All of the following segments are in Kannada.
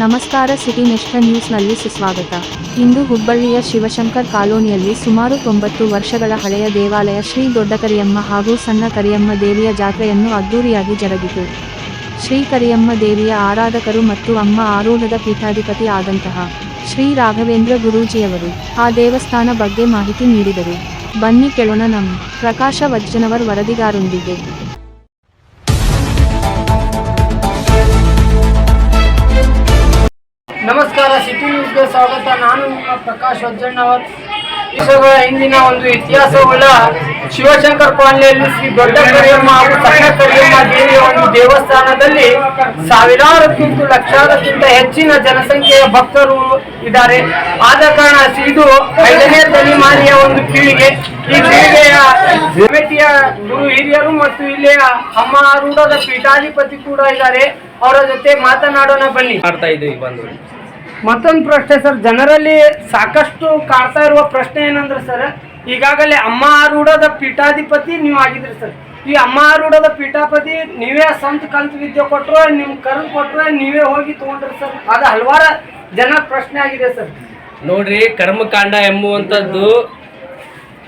ನಮಸ್ಕಾರ ಸಿಟಿ ನೆಷ್ಟ ನ್ಯೂಸ್ನಲ್ಲಿ ಸುಸ್ವಾಗತ. ಇಂದು ಹುಬ್ಬಳ್ಳಿಯ ಶಿವಶಂಕರ್ ಕಾಲೋನಿಯಲ್ಲಿ ಸುಮಾರು ತೊಂಬತ್ತು ವರ್ಷಗಳ ಹಳೆಯ ದೇವಾಲಯ ಶ್ರೀ ದೊಡ್ಡ ಕರಿಯಮ್ಮ ಹಾಗೂ ಸಣ್ಣ ಕರಿಯಮ್ಮ ದೇವಿಯ ಜಾತ್ರೆಯನ್ನು ಅದ್ದೂರಿಯಾಗಿ ಜರುಗಿತು. ಶ್ರೀ ಕರಿಯಮ್ಮ ದೇವಿಯ ಆರಾಧಕರು ಮತ್ತು ಅಮ್ಮ ಆರೂಢದ ಪೀಠಾಧಿಪತಿ ಆದಂತಹ ಶ್ರೀ ರಾಘವೇಂದ್ರ ಗುರೂಜಿಯವರು ಆ ದೇವಸ್ಥಾನ ಬಗ್ಗೆ ಮಾಹಿತಿ ನೀಡಿದರು. ಬನ್ನಿ ಕೆಳೋಣ ನಮ್ಮ ಪ್ರಕಾಶ ವಜ್ಜನವರ್ ವರದಿಗಾರೊಂದಿಗೆ ಸಿಟಿ ನ್ಯೂಸ್ಗೆ ಸ್ವಾಗತ. ನಾನು ನಿಮ್ಮ ಪ್ರಕಾಶ್ ವಜ್ಜಣ್ಣವರ್ ದೇಶಗಳ ಹಿಂದಿನ ಒಂದು ಇತಿಹಾಸವುಳ್ಳ ಶಿವಶಂಕರ್ ಕಾಲನಿಯಲ್ಲಿ ಶ್ರೀ ದೊಡ್ಡ ಕರಿಯಮ್ಮ ಹಾಗೂ ಸಣ್ಣ ಕರಿಯಮ್ಮ ದೇವಿಯ ಒಂದು ದೇವಸ್ಥಾನದಲ್ಲಿ ಸಾವಿರಾರಕ್ಕಿಂತ ಲಕ್ಷಾರಕ್ಕಿಂತ ಹೆಚ್ಚಿನ ಜನಸಂಖ್ಯೆಯ ಭಕ್ತರು ಇದ್ದಾರೆ. ಆದ ಕಾರಣ ಇದು ಐದನೇ ತಲೆಮಾರಿಯ ಒಂದು ಪೀಳಿಗೆ, ಈ ಪೀಳಿಗೆಯ ಸಮಿತಿಯ ಗುರು ಹಿರಿಯರು ಮತ್ತು ಇಲ್ಲಿಯ ಅಮ್ಮ ಆರೂಢದ ಪೀಠಾಧಿಪತಿ ಕೂಡ ಇದ್ದಾರೆ. ಅವರ ಜೊತೆ ಮಾತನಾಡೋಣ ಬನ್ನಿ. ಮಾಡ್ತಾ ಇದ್ದೀವಿ ಬಂದು ಮತ್ತೊಂದು ಪ್ರಶ್ನೆ ಸರ್, ಜನರಲ್ಲಿ ಸಾಕಷ್ಟು ಕಾಡ್ತಾ ಇರುವ ಪ್ರಶ್ನೆ ಏನಂದ್ರೆ ಸರ್, ಈಗಾಗಲೇ ಅಮ್ಮ ಆರೂಢದ ಪೀಠಾಧಿಪತಿ ನೀವು ಆಗಿದ್ರಿ ಸರ್. ಈ ಅಮ್ಮ ಆರೂಢದ ಪೀಠಾಪತಿ ನೀವೇ ಸಂತ ಕಲ್ತು ವಿದ್ಯೆ ಕೊಟ್ಟರು ನಿಮ್ ಕರೆದು ಕೊಟ್ಟರು ನೀವೇ ಹೋಗಿ ತಗೊಂಡ್ರಿ ಸರ್. ಅದು ಹಲವಾರು ಜನ ಪ್ರಶ್ನೆ ಆಗಿದೆ ಸರ್. ನೋಡ್ರಿ, ಕರ್ಮಕಾಂಡ ಎಂಬುವಂಥದ್ದು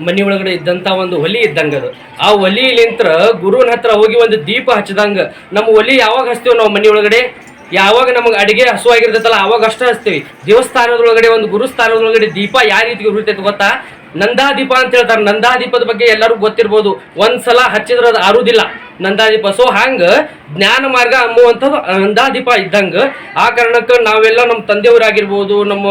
ಮನಿ ಒಳಗಡೆ ಇದ್ದಂತ ಒಂದು ಒಲಿ ಇದ್ದಂಗ ಅದು. ಆ ಒಲಿಲಿಂತ್ರ ಗುರುವಿನ ಹತ್ರ ಹೋಗಿ ಒಂದು ದೀಪ ಹಚ್ಚದಂಗ, ನಮ್ಮ ಒಲಿ ಯಾವಾಗ ಹಚ್ತೀವಿ ನಾವು ಮನಿ ಒಳಗಡೆ? ಯಾವಾಗ ನಮಗೆ ಅಡಿಗೆ ಹಸುವಾಗಿರ್ತೈತಲ್ಲ ಅವಾಗ ಅಷ್ಟೇ ಹಚ್ತೀವಿ. ದೇವಸ್ಥಾನದೊಳಗಡೆ ಒಂದು ಗುರುಸ್ಥಾನದೊಳಗಡೆ ದೀಪ ಯಾವ ರೀತಿ ಉರಿತೈತೆ ಗೊತ್ತಾ? ನಂದಾದೀಪ ಅಂತ ಹೇಳ್ತಾರೆ. ನಂದಾದೀಪದ ಬಗ್ಗೆ ಎಲ್ಲರೂ ಗೊತ್ತಿರ್ಬೋದು. ಒಂದ್ಸಲ ಹಚ್ಚಿದ್ರೆ ಅದು ಆರುದಿಲ್ಲ. ನಂದಾದೀಪ. ಸೊ ಹಂಗ ಜ್ಞಾನ ಮಾರ್ಗ ಅಂಬುವಂಥದ್ದು ನಂದಾದೀಪ ಇದ್ದಂಗ. ಆ ಕಾರಣಕ್ಕೆ ನಾವೆಲ್ಲ ನಮ್ಮ ತಂದೆಯವರಾಗಿರ್ಬೋದು, ನಮ್ಮ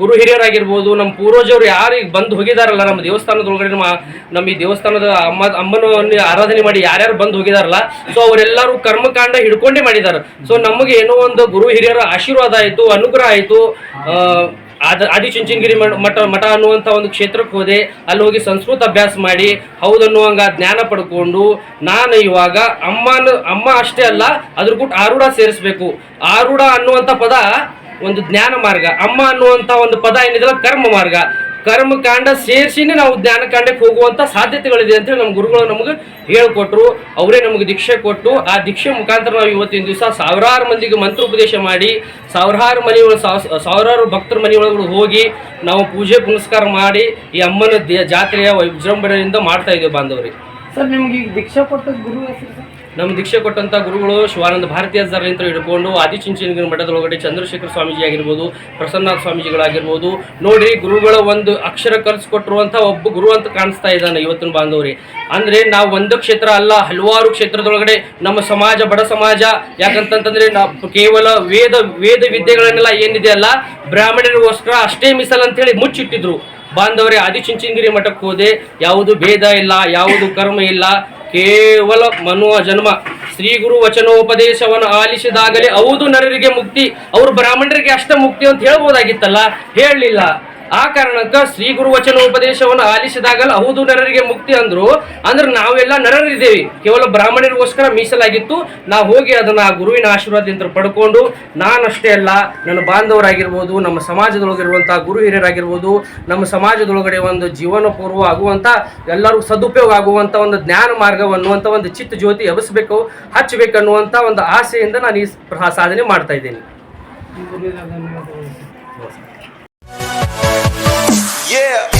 ಗುರು ಹಿರಿಯರಾಗಿರ್ಬೋದು ನಮ್ಮ ಪೂರ್ವಜರು ಯಾರು ಬಂದು ಹೋಗಿದಾರಲ್ಲ, ನಮ್ಮ ದೇವಸ್ಥಾನದೊಳಗಡೆ ನಮ್ಮ ನಮ್ಮ ಈ ದೇವಸ್ಥಾನದ ಅಮ್ಮ ಅಮ್ಮನ ಆರಾಧನೆ ಮಾಡಿ ಯಾರ್ಯಾರು ಬಂದು ಹೋಗಿದಾರಲ್ಲ ಸೊ ಅವರೆಲ್ಲರೂ ಕರ್ಮಕಾಂಡ ಹಿಡ್ಕೊಂಡೇ ಮಾಡಿದ್ದಾರೆ ಸೊ ನಮಗೆ ಏನೋ ಒಂದು ಗುರು ಹಿರಿಯರ ಆಶೀರ್ವಾದ ಆಯಿತು, ಅನುಗ್ರಹ ಆಯಿತು ಆದ ಆದಿಚುಂಚನಗಿರಿ ಮಠ ಮಠ ಅನ್ನುವಂಥ ಒಂದು ಕ್ಷೇತ್ರಕ್ಕೆ ಹೋದೆ, ಅಲ್ಲಿ ಹೋಗಿ ಸಂಸ್ಕೃತ ಅಭ್ಯಾಸ ಮಾಡಿ ಹೌದನ್ನುವಂಗ ಜ್ಞಾನ ಪಡ್ಕೊಂಡು, ನಾನು ಇವಾಗ ಅಮ್ಮನ, ಅಮ್ಮ ಅಷ್ಟೇ ಅಲ್ಲ, ಅದ್ರ ಕೂಡ ಆರೂಢ ಸೇರಿಸ್ಬೇಕು. ಆರೂಢ ಅನ್ನುವಂಥ ಪದ ಒಂದು ಜ್ಞಾನ ಮಾರ್ಗ. ಅಮ್ಮ ಅನ್ನುವಂಥ ಒಂದು ಪದ ಏನಿದೆಲ್ಲ ಕರ್ಮ ಮಾರ್ಗ. ಕರ್ಮಕಾಂಡ ಸೇರಿಸಿನೇ ನಾವು ಜ್ಞಾನಕಾಂಡಕ್ಕೆ ಹೋಗುವಂಥ ಸಾಧ್ಯತೆಗಳಿದೆ ಅಂತೇಳಿ ನಮ್ಮ ಗುರುಗಳು ನಮಗೆ ಹೇಳ್ಕೊಟ್ರು. ಅವರೇ ನಮಗೆ ದೀಕ್ಷೆ ಕೊಟ್ಟು, ಆ ದೀಕ್ಷೆ ಮುಖಾಂತರ ನಾವು ಇವತ್ತಿನ ದಿವಸ ಸಾವಿರಾರು ಮಂದಿಗೆ ಮಂತ್ರೋಪದೇಶ ಮಾಡಿ, ಸಾವಿರಾರು ಮನೆಯೊಳಗೆ ಸಾವಿರಾರು ಭಕ್ತರ ಮನೆಯೊಳಗೂ ಹೋಗಿ ನಾವು ಪೂಜೆ ಪುನಸ್ಕಾರ ಮಾಡಿ ಈ ಅಮ್ಮನ ಜಾತ್ರೆಯ ವಿಜೃಂಭಣೆಯಿಂದ ಮಾಡ್ತಾ ಇದ್ದೇವೆ ಬಾಂಧವರಿಗೆ ಸರ್, ನಿಮ್ಗೆ ಈಗ ದೀಕ್ಷೆ ಕೊಟ್ಟ ಗುರು ನಮ್ಮ ದೀಕ್ಷೆ ಕೊಟ್ಟಂತ ಗುರುಗಳು ಶಿವಾನಂದ ಭಾರತೀಯ ಅಂತ ಹಿಡ್ಕೊಂಡು ಆದಿಚುಂಚನಗಿರಿ ಮಠದೊಳಗಡೆ ಚಂದ್ರಶೇಖರ ಸ್ವಾಮೀಜಿ ಆಗಿರ್ಬೋದು ಪ್ರಸನ್ನನಾಥ ಸ್ವಾಮೀಜಿಗಳಾಗಿರ್ಬೋದು ನೋಡಿ, ಗುರುಗಳ ಒಂದು ಅಕ್ಷರ ಕಲಿಸ್ಕೊಟ್ಟಿರುವಂಥ ಒಬ್ಬ ಗುರು ಅಂತ ಕಾಣಿಸ್ತಾ ಇದ್ದಾನೆ ಇವತ್ತಿನ ಬಾಂಧವರಿ. ಅಂದ್ರೆ ನಾವು ಒಂದು ಕ್ಷೇತ್ರ ಅಲ್ಲ, ಹಲವಾರು ಕ್ಷೇತ್ರದೊಳಗಡೆ ನಮ್ಮ ಸಮಾಜ, ಬಡ ಸಮಾಜ ಯಾಕಂತಂತಂದರೆ ನಾವು ಕೇವಲ ವೇದ ವೇದ ವಿದ್ಯೆಗಳನ್ನೆಲ್ಲ ಏನಿದೆಯಲ್ಲ ಬ್ರಾಹ್ಮಣರಿಗೋಸ್ಕರ ಅಷ್ಟೇ ಮೀಸಲ್ ಅಂತೇಳಿ ಮುಚ್ಚಿಟ್ಟಿದ್ರು. ಬಾಂಧವರೇ ಆದಿಚುಂಚನಗಿರಿ ಮಠಕ್ಕೆ ಹೋದೆ, ಯಾವುದು ಭೇದ ಇಲ್ಲ, ಯಾವುದು ಕರ್ಮ ಇಲ್ಲ ಕೇವಲ ಮನುವ ಜನ್ಮ ಶ್ರೀ ಗುರು ವಚನೋಪದೇಶವನ್ನು ಆಲಿಸಿದಾಗಲೇ ಹೌದು ನರರಿಗೆ ಮುಕ್ತಿ, ಅವರು ಬ್ರಾಹ್ಮಣರಿಗೆ ಅಷ್ಟ ಮುಕ್ತಿ ಅಂತ ಹೇಳ್ಬೋದಾಗಿತ್ತಲ್ಲ? ಹೇಳಲಿಲ್ಲ. ಆ ಕಾರಣಕ್ಕ ಶ್ರೀ ಗುರು ವಚನೋಪದೇಶವನ್ನು ಆಲಿಸಿದಾಗಲ್ಲ ಹೌದು ನರರಿಗೆ ಮುಕ್ತಿ ಅಂದ್ರು. ಅಂದ್ರೆ ನಾವೆಲ್ಲ ನರರಿದ್ದೇವೆ. ಕೇವಲ ಬ್ರಾಹ್ಮಣರಿಗೋಸ್ಕರ ಮೀಸಲಾಗಿತ್ತು. ನಾ ಹೋಗಿ ಅದನ್ನ ಆ ಗುರುವಿನ ಆಶೀರ್ವಾದದಿಂದ ಪಡ್ಕೊಂಡು ನಾನಷ್ಟೇ ಅಲ್ಲ ನನ್ನ ಬಾಂಧವರಾಗಿರ್ಬೋದು ನಮ್ಮ ಸಮಾಜದೊಳಗಿರುವಂತಹ ಗುರು ಹಿರಿಯರಾಗಿರ್ಬೋದು ನಮ್ಮ ಸಮಾಜದೊಳಗಡೆ ಒಂದು ಜೀವನ ಪೂರ್ವ ಆಗುವಂತ ಎಲ್ಲರೂ ಸದುಪಯೋಗ ಆಗುವಂತ ಒಂದು ಜ್ಞಾನ ಮಾರ್ಗ ಅಂತ ಒಂದು ಚಿತ್ತ ಜ್ಯೋತಿ ಎಬಸಬೇಕು ಹಚ್ಚಬೇಕನ್ನುವಂಥ ಒಂದು ಆಸೆಯಿಂದ ನಾನು ಈ ಸಾಧನೆ ಮಾಡ್ತಾ ಇದ್ದೀನಿ. Yeah.